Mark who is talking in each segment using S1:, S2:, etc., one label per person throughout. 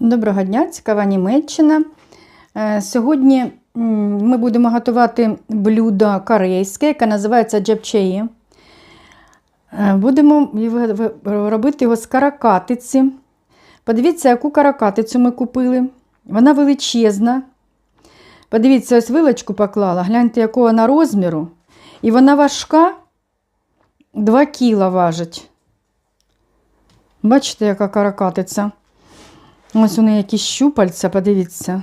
S1: Доброго дня, цікава Німеччина. Е, Сьогодні ми будемо готувати блюдо корейське, яке називається джепчеї. Е, Будемо робити його з каракатиці. Подивіться, яку каракатицю ми купили. Вона величезна. Подивіться, ось вилочку поклала. Гляньте, якого вона розміру. І вона важка 2 кіла важить. Бачите, яка каракатиця? Ось у неї якісь щупальця, подивіться.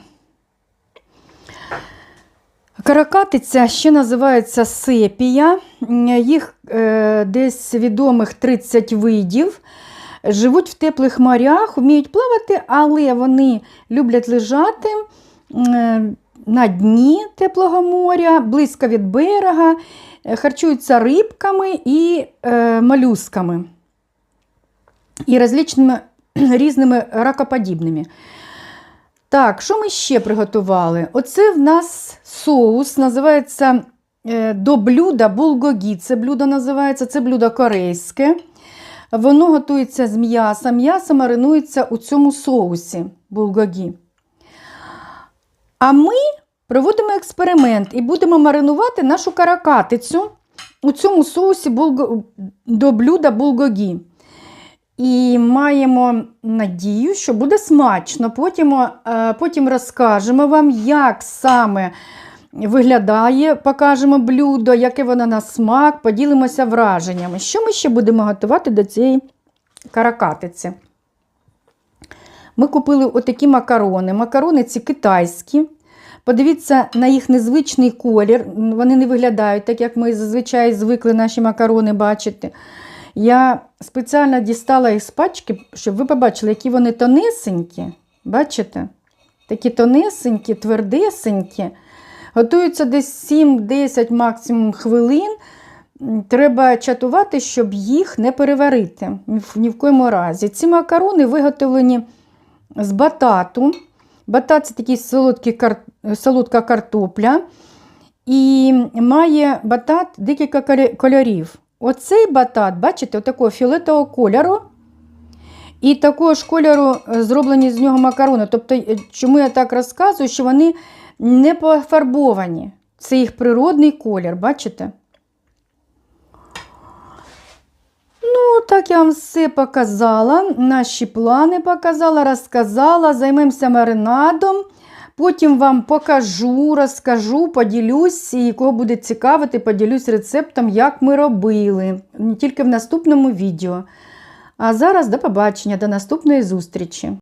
S1: Каракатиця ще називається сепія. Їх е, десь відомих 30 видів. Живуть в теплих морях, вміють плавати, але вони люблять лежати е, на дні теплого моря, близько від берега, е, харчуються рибками і е, молюсками. І розличними різними ракоподібними. Так, що ми ще приготували? Оце в нас соус, називається е, до блюда булгогі. Це блюдо називається, це блюдо корейське. Воно готується з м'яса. М'ясо маринується у цьому соусі булгогі. А ми проводимо експеримент і будемо маринувати нашу каракатицю у цьому соусі булго... до блюда булгогі. І маємо надію, що буде смачно. Потім, е, потім розкажемо вам, як саме виглядає, покажемо блюдо, яке воно на смак, поділимося враженнями. Що ми ще будемо готувати до цієї каракатиці? Ми купили отакі макарони. Макарони ці китайські. Подивіться на їх незвичний колір. Вони не виглядають так, як ми зазвичай звикли наші макарони бачити. Я спеціально дістала їх з пачки, щоб ви побачили, які вони тонесенькі. Бачите? Такі тонесенькі, твердесенькі. Готуються десь 7-10 максимум хвилин. Треба чатувати, щоб їх не переварити. Ні в- коєму разі. Ці макарони виготовлені з батату. Батат це такий солодкий солодка картопля. І має батат декілька кольорів. Оцей батат, бачите, такого фіолетового кольору. І такого ж кольору е, зроблені з нього макарони. Тобто, е, чому я так розказую, що вони не пофарбовані. Це їх природний колір, бачите? Ну, так я вам все показала, наші плани показала, розказала, займемося маринадом. Потім вам покажу, розкажу, поділюсь, і кого буде цікавити, поділюсь рецептом, як ми робили. Тільки в наступному відео. А зараз до побачення, до наступної зустрічі.